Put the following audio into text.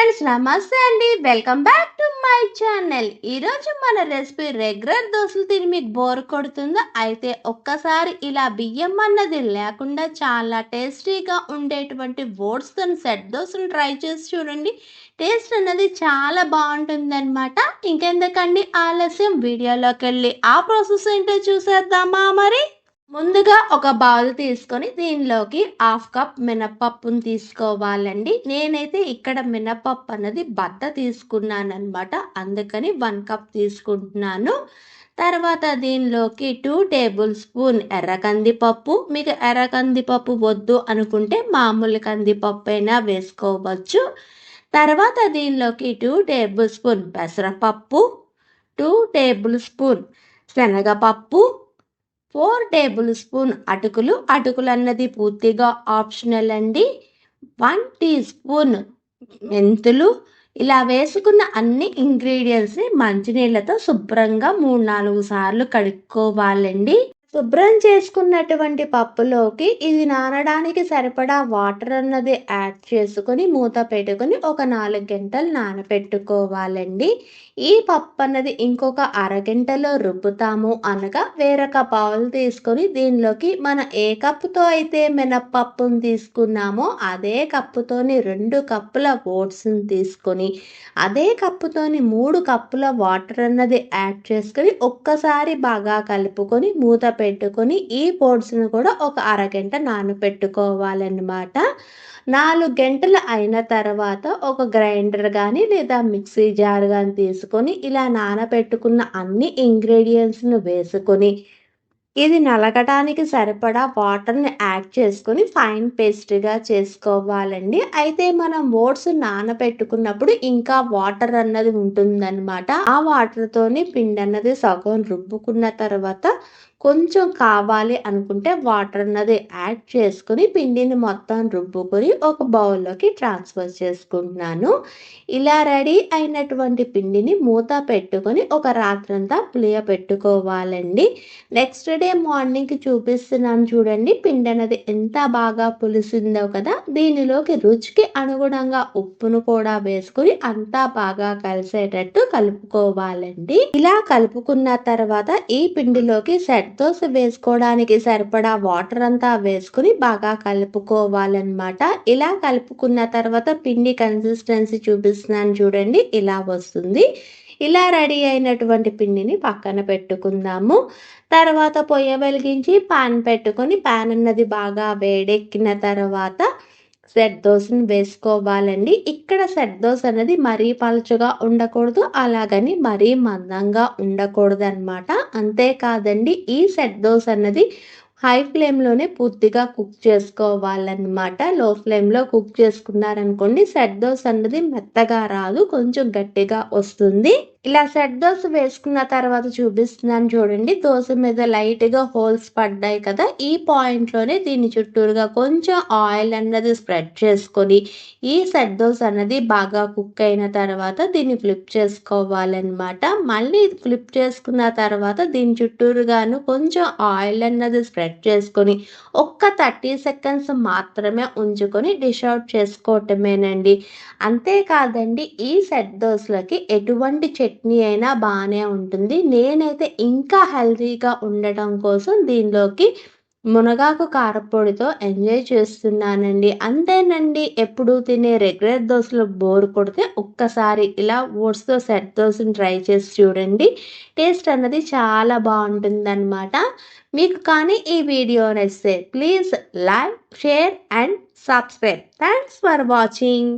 Friends నమస్తే అండి. Welcome back to my channel ఈరోజు మన రెసిపీ రెగ్యులర్ దోశలు తిని మీకు బోర్ కొడుతుందో అయితే ఒక్కసారి ఇలా బియ్యం అన్నది లేకుండా చాలా టేస్టీగా ఉండేటువంటి ఓట్స్తో సెట్ దోశలు ట్రై చేసి చూడండి. టేస్ట్ అన్నది చాలా బాగుంటుందన్నమాట. ఇంకెందుకండి ఆలస్యం? వీడియోలోకి వెళ్ళి ఆ ప్రాసెస్ ఏంటో చూసేద్దామా మరి? ముందుగా ఒక బౌల్ తీసుకొని దీనిలోకి హాఫ్ కప్ మినప్పప్పును తీసుకోవాలండి. నేనైతే ఇక్కడ మినప్పప్పు అన్నది బద్ద తీసుకున్నాను అనమాట అందుకని వన్ కప్ తీసుకుంటున్నాను. తర్వాత దీనిలోకి టూ టేబుల్ స్పూన్ ఎర్ర కందిపప్పు. మీకు ఎర్ర కందిపప్పు వద్దు అనుకుంటే మామూలు కందిపప్పు అయినా వేసుకోవచ్చు. తర్వాత దీనిలోకి టూ టేబుల్ స్పూన్ పెసరపప్పు టూ టేబుల్ స్పూన్ శనగపప్పు ఫోర్ టేబుల్ స్పూన్ అటుకులు. అటుకులు అన్నది పూర్తిగా ఆప్షనల్ అండి. వన్ టీ స్పూన్ మెంతులు. ఇలా వేసుకున్న అన్ని ఇంగ్రీడియంట్స్ని మంచినీళ్ళతో శుభ్రంగా మూడు నాలుగు సార్లు కడుక్కోవాలండి. శుభ్రం చేసుకున్నటువంటి పప్పులోకి ఇది నానడానికి సరిపడా వాటర్ అన్నది యాడ్ చేసుకొని మూత పెట్టుకొని ఒక నాలుగు గంటలు నానబెట్టుకోవాలండి ఈ పప్పు అన్నది ఇంకొక అరగంటలో రుబ్బుతాము అనగా వేరొక బౌల్ తీసుకొని దీనిలోకి మనం ఏ కప్పుతో అయితే మినప్పప్పును తీసుకున్నామో అదే కప్పుతోని రెండు కప్పుల ఓట్స్ని తీసుకొని అదే కప్పుతోని మూడు కప్పుల వాటర్ అన్నది యాడ్ చేసుకొని ఒక్కసారి బాగా కలుపుకొని మూత పెట్టుకొని ఈ పోడ్స్ను కూడా ఒక అరగంట నానబెట్టుకోవాలన్నమాట నాలుగు గంటలు అయిన తర్వాత ఒక గ్రైండర్ కానీ లేదా మిక్సీ జార్ కానీ తీసుకొని ఇలా నానబెట్టుకున్న అన్ని ఇంగ్రీడియంట్స్ను వేసుకొని ఇది నలగడానికి సరిపడా వాటర్ని యాడ్ చేసుకొని ఫైన్ పేస్ట్గా చేసుకోవాలండి. అయితే మనం ఓట్స్ నానబెట్టుకున్నప్పుడు ఇంకా వాటర్ అన్నది ఉంటుందన్నమాట. ఆ వాటర్తోని పిండి అన్నది సగం రుబ్బుకున్న తర్వాత కొంచెం కావాలి అనుకుంటే వాటర్ అన్నది యాడ్ చేసుకుని పిండిని మొత్తం రుబ్బుకొని ఒక బౌల్లోకి ట్రాన్స్ఫర్ చేసుకుంటున్నాను. ఇలా రెడీ అయినటువంటి పిండిని మూత పెట్టుకొని ఒక రాత్రంతా పులియ పెట్టుకోవాలండి. నెక్స్ట్ డే మార్నింగ్కి చూపిస్తున్నాను చూడండి. పిండి అనేది ఎంత బాగా పులిసిందో కదా. దీనిలోకి రుచికి అనుగుణంగా ఉప్పును కూడా వేసుకుని అంతా బాగా కలిసేటట్టు కలుపుకోవాలండి. ఇలా కలుపుకున్న తర్వాత ఈ పిండిలోకి సెట్ దోశ వేసుకోవడానికి సరిపడా వాటర్ అంతా వేసుకుని బాగా కలుపుకోవాలన్నమాట. ఇలా కలుపుకున్న తర్వాత పిండి కన్సిస్టెన్సీ చూపిస్తున్నాను చూడండి. ఇలా వస్తుంది. ఇలా రెడీ అయినటువంటి పిండిని పక్కన పెట్టుకుందాము. తర్వాత పొయ్య వెలిగించి పాన్ పెట్టుకొని పాన్ అన్నది బాగా వేడెక్కిన తర్వాత సెట్ దోశని వేసుకోవాలండి. ఇక్కడ సెట్ దోశ అనేది మరీ పలుచగా ఉండకూడదు అలాగని మరీ మందంగా ఉండకూడదు అనమాట అంతేకాదండి ఈ సెట్ దోశ అన్నది హై ఫ్లేమ్లోనే పూర్తిగా కుక్ చేసుకోవాలన్నమాట. లో ఫ్లేమ్లో కుక్ చేసుకున్నారనుకోండి సెట్ దోశ అన్నది మెత్తగా రాదు కొంచెం గట్టిగా వస్తుంది. ఇలా సెట్ దోశ వేసుకున్న తర్వాత చూపిస్తున్నాను చూడండి. దోశ మీద లైట్గా హోల్స్ పడ్డాయి కదా. ఈ పాయింట్లోనే దీని చుట్టూరుగా కొంచెం ఆయిల్ అన్నది స్ప్రెడ్ చేసుకొని ఈ సెట్ దోశ అన్నది బాగా కుక్ అయిన తర్వాత దీన్ని ఫ్లిప్ చేసుకోవాలన్నమాట. మళ్ళీ ఫ్లిప్ చేసుకున్న తర్వాత దీని చుట్టూరుగాను కొంచెం ఆయిల్ అన్నది స్ప్రెడ్ చేసుకొని ఒక్క థర్టీ సెకండ్స్ మాత్రమే ఉంచుకొని డిష్ అవుట్ చేసుకోవటమేనండి. అంతేకాదండి ఈ సెట్ దోశలకి ఎటువంటి చట్నీ అయినా బాగానే ఉంటుంది. నేనైతే ఇంకా హెల్తీగా ఉండటం కోసం దీనిలోకి మునగాకు కారపొడితో ఎంజాయ్ చేస్తున్నానండి. అంతేనండి ఎప్పుడు తినే రెగ్యులర్ దోశలు బోర్ కొడితే ఒక్కసారి ఇలా ఓట్స్తో సెట్ దోశను ట్రై చేసి చూడండి. టేస్ట్ అన్నది చాలా బాగుంటుందన్నమాట. మీకు కానీ ఈ వీడియో నచ్చితే please like share and subscribe. Thanks for watching.